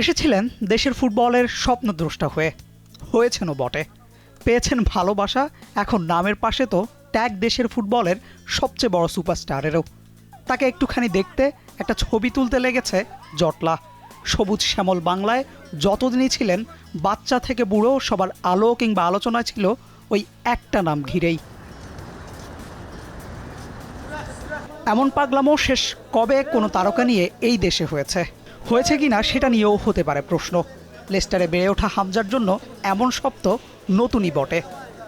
এসেছিলেন দেশের ফুটবলের স্বপ্নদ্রষ্টা হয়ে। হয়েছেনও বটে। পেয়েছেন ভালোবাসা, এখন নামের পাশে তো ট্যাগ দেশের ফুটবলের সবচেয়ে বড় সুপারস্টারেরও। তাকে একটুখানি দেখতে একটা ছবি তুলতে লেগেছে জটলা। সবুজ শ্যামল বাংলায় যতদিনই ছিলেন, বাচ্চা থেকে বুড়ো সবার আলো কিংবা আলোচনা ছিল ওই একটা নাম ঘিরেই। এমন পাগলামো শেষ কবে কোনো তারকা নিয়ে এই দেশে হয়েছে? হয়েছে কিনা সেটা নিয়েও হতে পারে প্রশ্ন। লেস্টারে বেড়ে ওঠা হামজার জন্য এমন শব্দ নতুনই বটে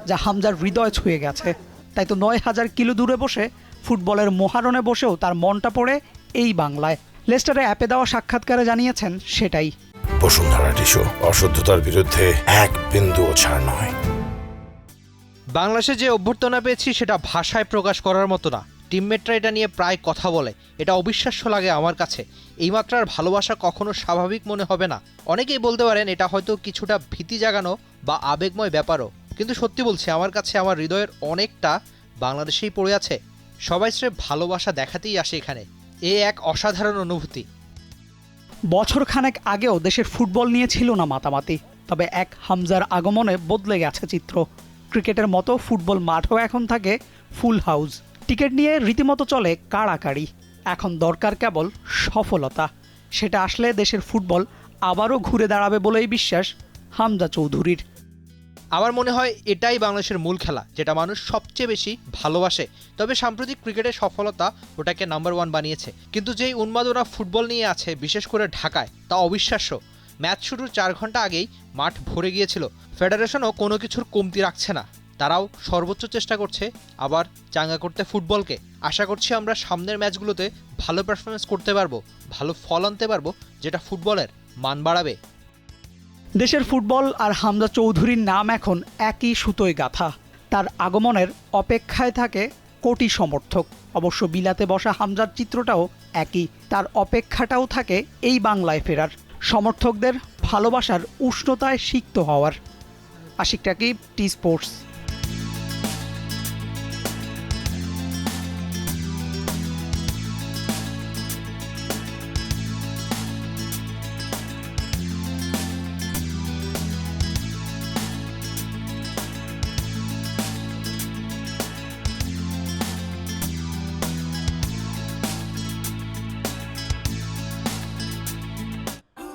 যা হামজার হৃদয় ছুঁয়ে গেছে। তাই তো নয় হাজার কিলো দূরে বসে ফুটবলের মহারণে বসেও তার মনটা পড়ে এই বাংলায়। লেস্টারে অ্যাপে দেওয়া সাক্ষাৎকারে জানিয়েছেন সেটাই। বসুন্ধরা অশুদ্ধতার বিরুদ্ধে এক বিন্দুও ছাড় নয়। বাংলাদেশে যে অভ্যর্থনা পেয়েছি সেটা ভাষায় প্রকাশ করার মতো না। টিমমেটরা এটা নিয়ে প্রায় কথা বলে। এটা অবিশ্বাস্য লাগে আমার কাছে। এই মাত্রার ভালোবাসা কখনো স্বাভাবিক মনে হবে না। অনেকেই বলতে পারেন, এটা হয়তো কিছুটা ভীতি জাগানো বা আবেগময় ব্যাপারও। কিন্তু সত্যি বলছি, আমার কাছে আমার হৃদয়ের অনেকটা বাংলাদেশেই পড়ে আছে। সবাই স্রেফ ভালোবাসা দেখাতেই আসে এখানে। এ এক অসাধারণ অনুভূতি। বছর খানেক আগেও দেশের ফুটবল নিয়ে ছিল না মাতামাতি। তবে এক হামজার আগমনে বদলে গেছে চিত্র। ক্রিকেটের মতো ফুটবল মাঠও এখন থাকে ফুল হাউস। টিকিট নিয়ে রীতিমতো চলে কাড়াকাড়ি। এখন দরকার কেবল সফলতা। সেটা আসলে দেশের ফুটবল আবারও ঘুরে দাঁড়াবে বলেই বিশ্বাস হামজা চৌধুরীর। আমার মনে হয় এটাই বাংলাদেশের মূল খেলা, যেটা মানুষ সবচেয়ে বেশি ভালোবাসে। তবে সাম্প্রতিক ক্রিকেটের সফলতা ওটাকে নাম্বার ওয়ান বানিয়েছে। কিন্তু যেই উন্মাদনা ফুটবল নিয়ে আছে, বিশেষ করে ঢাকায়, তা অবিশ্বাস্য। ম্যাচ শুরুর চার ঘণ্টা আগেই মাঠ ভরে গিয়েছিল। ফেডারেশনও কোনো কিছুর কমতি রাখছে না। তারাও সর্বোচ্চ চেষ্টা করছে আবার চাঙ্গা করতে ফুটবলকে। আশা করছি আমরা সামনের ম্যাচগুলোতে ভালো পারফরমেন্স করতে পারব, ভালো ফল আনতে পারব, যেটা ফুটবলের মান বাড়াবে। দেশের ফুটবল আর হামজা চৌধুরীর নাম এখন একই সুতোয় গাথা। তার আগমনের অপেক্ষায় থাকে কোটি সমর্থক। অবশ্য বিলাতে বসা হামজার চিত্রটাও একই। তার অপেক্ষাটাও থাকে এই বাংলায় ফেরার। সমর্থকদের ভালোবাসার উষ্ণতায় সিক্ত হওয়ার। Ashik Takib T Sports.